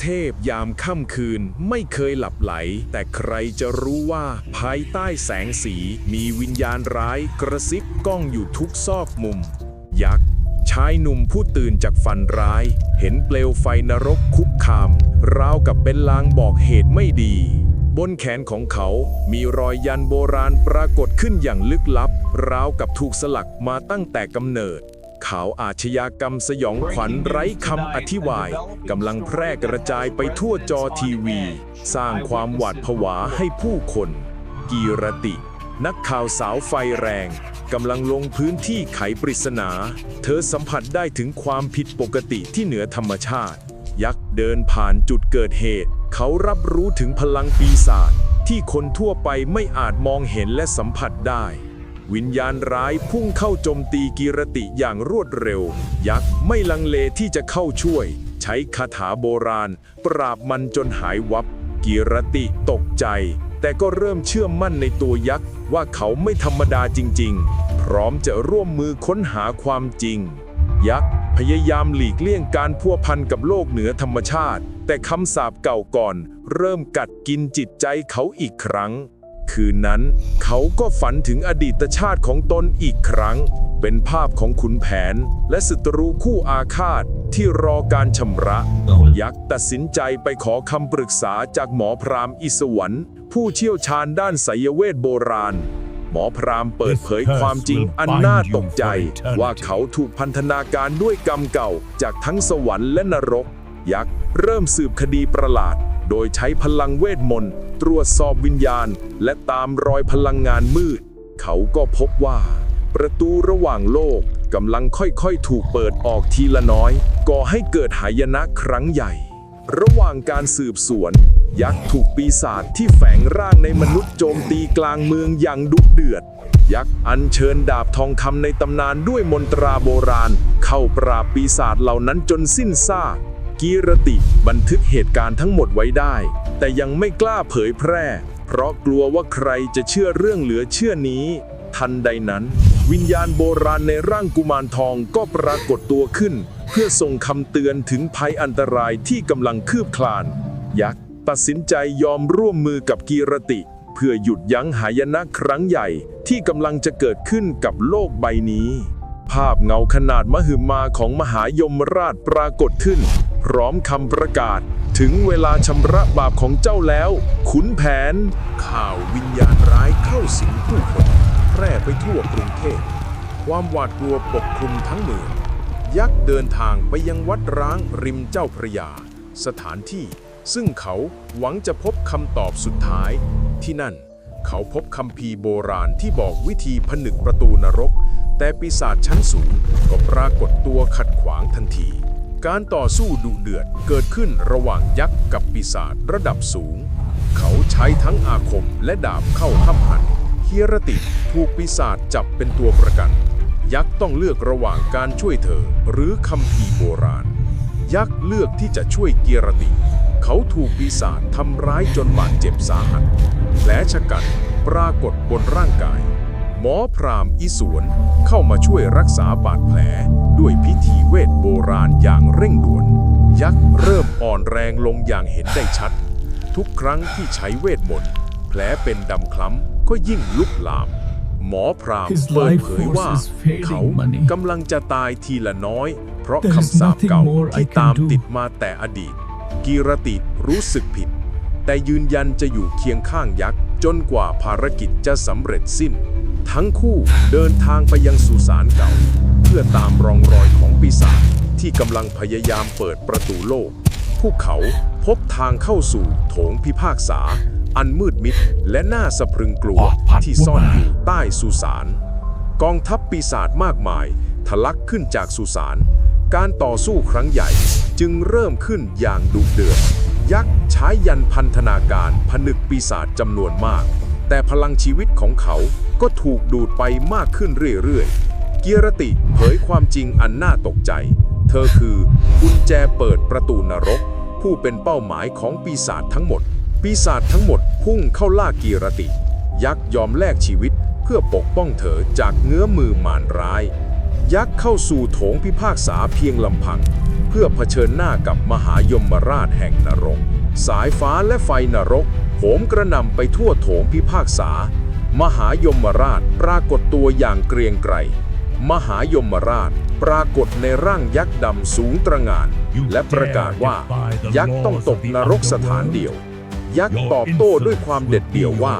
เทพยามค่ำคืนไม่เคยหลับไหล แต่ใครจะรู้ว่าภายใต้แสงสีมีวิญญาณร้ายกระซิบก้องอยู่ทุกซอกมุม ยักษ์ชายหนุ่มผู้ตื่นจากฝันร้าย เห็นเปลวไฟนรกคุกคาม ราวกับเป็นลางบอกเหตุไม่ดี บนแขนของเขามีรอยยันโบราณปรากฏขึ้นอย่างลึกลับ ราวกับถูกสลักมาตั้งแต่กำเนิด ข่าวอาชญากรรมสยองขวัญไร้คำอธิบายกำลังแพร่กระจายไปทั่วจอทีวี สร้างความหวาดผวาให้ผู้คน กีรติ นักข่าวสาวไฟแรงกำลังลงพื้นที่ไขปริศนา เธอสัมผัสได้ถึงความผิดปกติที่เหนือธรรมชาติ ยักษ์เดินผ่านจุดเกิดเหตุ เขารับรู้ถึงพลังปีศาจที่คนทั่วไปไม่อาจมองเห็นและสัมผัสได้ วิญญาณร้ายพุ่งเข้าโจมตีกีรติอย่างรวดเร็ว ยักษ์ไม่ลังเลที่จะเข้าช่วย ใช้คาถาโบราณ ปราบมันจนหายวับกีรติตกใจ แต่ก็เริ่มเชื่อมั่นในตัวยักษ์ว่าเขาไม่ธรรมดาจริง ๆ พร้อมจะร่วมมือค้นหาความจริง ยักษ์พยายามหลีกเลี่ยงการพัวพันกับโลกเหนือธรรมชาติ แต่คำสาปเก่าก่อน เริ่มกัดกินจิตใจเขาอีกครั้ง คืนนั้น เขาก็ฝันถึงอดีตชาติของตนอีกครั้ง เป็นภาพของขุนแผน และศัตรูคู่อาฆาตที่รอการชำระ ยักษ์ตัดสินใจไปขอคำปรึกษาจากหมอพราหมณ์อิศวรผู้เชี่ยวชาญด้านไสยเวทโบราณ หมอพราหมณ์เปิดเผยความจริงอันน่าตกใจ ว่าเขาถูกพันธนาการด้วยกรรมเก่าจากทั้งสวรรค์และนรก ยักษ์เริ่มสืบคดีประหลาด โดยใช้พลังเวทมนต์ตรวจสอบวิญญาณ และตามรอยพลังงานมืด เขาก็พบว่า ประตูระหว่างโลกกำลังค่อยๆ ถูกเปิดออกทีละน้อย ก่อให้เกิดหายนะครั้งใหญ่ ระหว่างการสืบสวน ยักษ์ถูกปีศาจที่แฝงร่างในมนุษย์โจมตีกลางเมืองอย่างดุเดือด ยักษ์อัญเชิญดาบทองคำในตำนานด้วยมนตราโบราณ เข้าปราบปีศาจเหล่านั้นจนสิ้นซาก กีรติ บันทึกเหตุการณ์ทั้งหมดไว้ได้ แต่ยังไม่กล้าเผยแพร่ เพราะกลัวว่าใครจะเชื่อเรื่องเหลือเชื่อนี้ ทันใดนั้น วิญญาณโบราณในร่างกุมารทองก็ปรากฏตัวขึ้น เพื่อส่งคำเตือนถึงภัยอันตรายที่กำลังคืบคลาน ยักษ์ตัดสินใจยอมร่วมมือกับกีรติ เพื่อหยุดยั้งหายนะครั้งใหญ่ที่กำลังจะเกิดขึ้นกับโลกใบนี้ภาพเงาขนาดมหึมาของมหายมราชปรากฏขึ้น พร้อมคำประกาศ ถึงเวลาชำระบาปของเจ้าแล้ว ขุนแผน ข่าววิญญาณร้ายเข้าสิงผู้คน แพร่ไปทั่วกรุงเทพ ความหวาดกลัวปกคลุมทั้งเมือง ยักษ์เดินทางไปยังวัดร้างริมเจ้าพระยา สถานที่ซึ่งเขาหวังจะพบคำตอบสุดท้าย ที่นั่น เขาพบคำพีโบราณที่บอกวิธีผนึกประตูนรก แต่ปีศาจชั้นสูงก็ปรากฏตัวขัดขวางทันที การต่อสู้ดุเดือดเกิดขึ้นระหว่างยักษ์กับปีศาจระดับสูง เขาใช้ทั้งอาคมและดาบเข้าห้ำหันเฮียรติถูกปีศาจจับเป็นตัวประกัน ยักษ์ต้องเลือกระหว่างการช่วยเธอหรือคำพีร์โบราณ ยักษ์เลือกที่จะช่วยเกียรติ เขาถูกปีศาจทำร้ายจนบาดเจ็บสาหัสแผลชะกันปรากฏบนร่างกาย หมอพราหมณ์อิสวนเข้ามาช่วยรักษาบาดแผล ด้วยพิธีเวทโบราณอย่างเร่งด่วน ยักษ์เริ่มอ่อนแรงลงอย่างเห็นได้ชัด ทุกครั้งที่ใช้เวทมนต์แผลเป็นดำคล้ำก็ยิ่งลุกลาม หมอพราหมณ์ His เปิด life เผยว่า force is fading, เขา Mani. กำลังจะตายทีละน้อย เพราะ There is คำสาป nothing เก่า more I ที่ can ตาม do. ติดมาแต่อดีต กีรติรู้สึกผิด แต่ยืนยันจะอยู่เคียงข้างยักษ์ จนกว่าภารกิจจะสำเร็จสิ้น ทั้งคู่เดินทางไปยังสุสานเก่า เพื่อตามรองรอยของปีศาจที่กำลังพยายามเปิดประตูโลก พวกเขาพบทางเข้าสู่โถงพิพากษา อันมืดมิดและน่าสะพรึงกลัวที่ซ่อนอยู่ใต้สุสานกองทัพปีศาจมากมาย ทะลักขึ้นจากสุสานการต่อสู้ครั้งใหญ่จึงเริ่มขึ้นอย่างดุเดือด ยักษ์ใช้ยันพันธนาการผนึกปีศาจจำนวนมาก แต่พลังชีวิตของเขาก็ถูกดูดไปมากขึ้นเรื่อยๆ เกียรติเผยความจริงอันน่าตกใจ เธอคือกุญแจเปิดประตูนรก ผู้เป็นเป้าหมายของปีศาจทั้งหมด ปีศาจทั้งหมดพุ่งเข้าล่ากีรติ ยักษ์ยอมแลกชีวิตเพื่อปกป้องเธอจากเงื้อมือมารร้าย ยักษ์เข้าสู่โถงพิพากษาเพียงลำพัง พื่อเผชิญหน้ากับมหายมราชแห่งนรก สายฟ้าและไฟนรกโหมกระนำไปทั่วโถงพิพากษา มหายมราชปรากฏตัวอย่างเกรียงไกรมหายมราชปรากฏในร่างยักษ์ดำสูงตระงาน และประกาศว่ายักษ์ต้องตกนรกสถานเดียว ยักษ์ตอบโต้ด้วยความเด็ดเดี่ยวว่า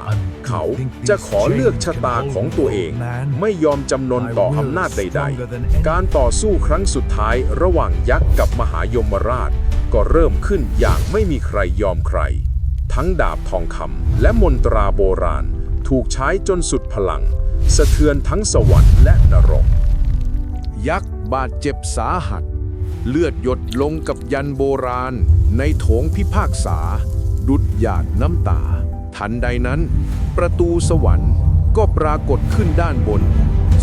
เขาจะขอเลือกชะตาของตัวเอง ไม่ยอมจำนนต่ออำนาจใด ๆ การต่อสู้ครั้งสุดท้ายระหว่างยักษ์กับมหายมราช ก็เริ่มขึ้นอย่างไม่มีใครยอมใคร ทั้งดาบทองคำและมนตราโบราณ ถูกใช้จนสุดพลัง สะเทือนทั้งสวรรค์และนรก ยักษ์บาดเจ็บสาหัส เลือดหยดลงกับยันโบราณในโถงพิพากษา ดุดหยาดน้ำตา ทันใดนั้น ประตูสวรรค์ก็ปรากฏขึ้นด้านบน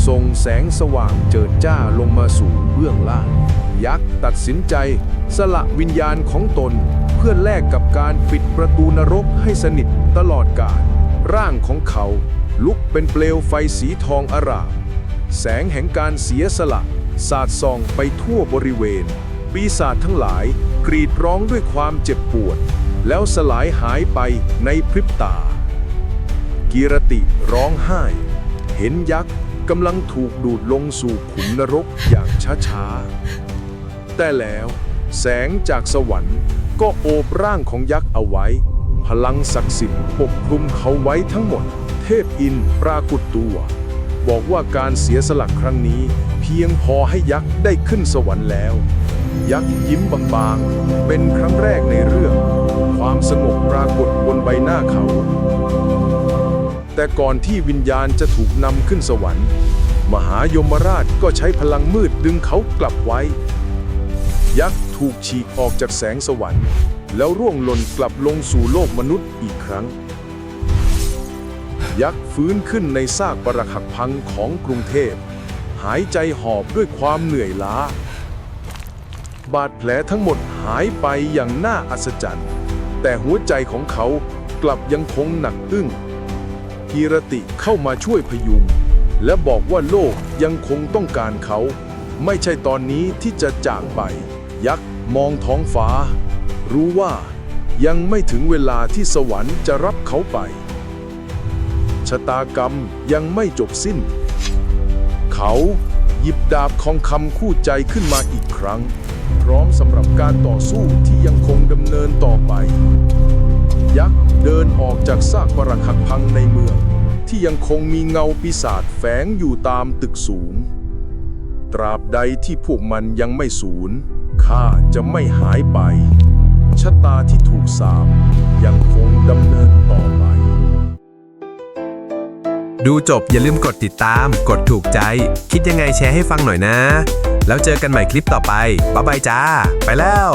ส่งแสงสว่างเจิดจ้าลงมาสู่เบื้องล่าง ยักษ์ตัดสินใจ สละวิญญาณของตน เพื่อแลกกับการปิดประตูนรกให้สนิทตลอดกาลร่างของเขาลุกเป็นเปลวไฟสีทองอร่ามแสงแห่งการเสียสละสาดส่องไปทั่วบริเวณ ปีศาจทั้งหลายกรีดร้องด้วยความเจ็บปวด แล้วสลายหายไปในพริบตากีรติร้องไห้ เห็นยักษ์กำลังถูกดูดลงสู่ขุมนรกอย่างช้าๆ แต่แล้วแสงจากสวรรค์ก็โอบร่างของยักษ์เอาไว้ พลังศักดิ์สิทธิ์ปกคลุมเขาไว้ทั้งหมด เทพอินปรากฏตัว บอกว่าการเสียสละครั้งนี้เพียงพอให้ยักษ์ได้ขึ้นสวรรค์แล้ว ยักษ์ยิ้มบางๆ เป็นครั้งแรกในเรื่อง ความสงบปรากฏบนใบหน้าเขา แต่ก่อนที่วิญญาณจะถูกนำขึ้นสวรรค์ มหายมราชก็ใช้พลังมืดดึงเขากลับไว้ ยักษ์ถูกฉีกออกจากแสงสวรรค์ แล้วร่วงหล่นกลับลงสู่โลกมนุษย์อีกครั้ง ยักษ์ฟื้นขึ้นในซากปรักหักพังของกรุงเทพ หายใจหอบด้วยความเหนื่อยล้าบาดแผลทั้งหมดหายไปอย่างน่าอัศจรรย์ แต่หัวใจของเขากลับยังคงหนักอึ้งกีรติเข้ามาช่วยพยุง และบอกว่าโลกยังคงต้องการเขา ไม่ใช่ตอนนี้ที่จะจากไป ยักษ์มองท้องฟ้า รู้ว่ายังไม่ถึงเวลาที่สวรรค์จะรับเขาไป ชะตากรรมยังไม่จบสิ้น เขาหยิบดาบของคำคู่ใจขึ้นมาอีกครั้ง พร้อมสำหรับการต่อสู้ที่ยังคงดำเนินต่อไป ยักษ์เดินออกจากซากปรักหักพังในเมือง ที่ยังคงมีเงาปีศาจแฝงอยู่ตามตึกสูง ตราบใดที่พวกมันยังไม่สูญข้าจะไม่หายไป ชะตาที่ถูกสาปยังคงดำเนินต่อไป ดูจบอย่าลืมกดติดตาม กดถูกใจ คิดยังไงแชร์ให้ฟังหน่อยนะ แล้วเจอกันใหม่คลิปต่อไป บ๊ายบายจ้า ไปแล้ว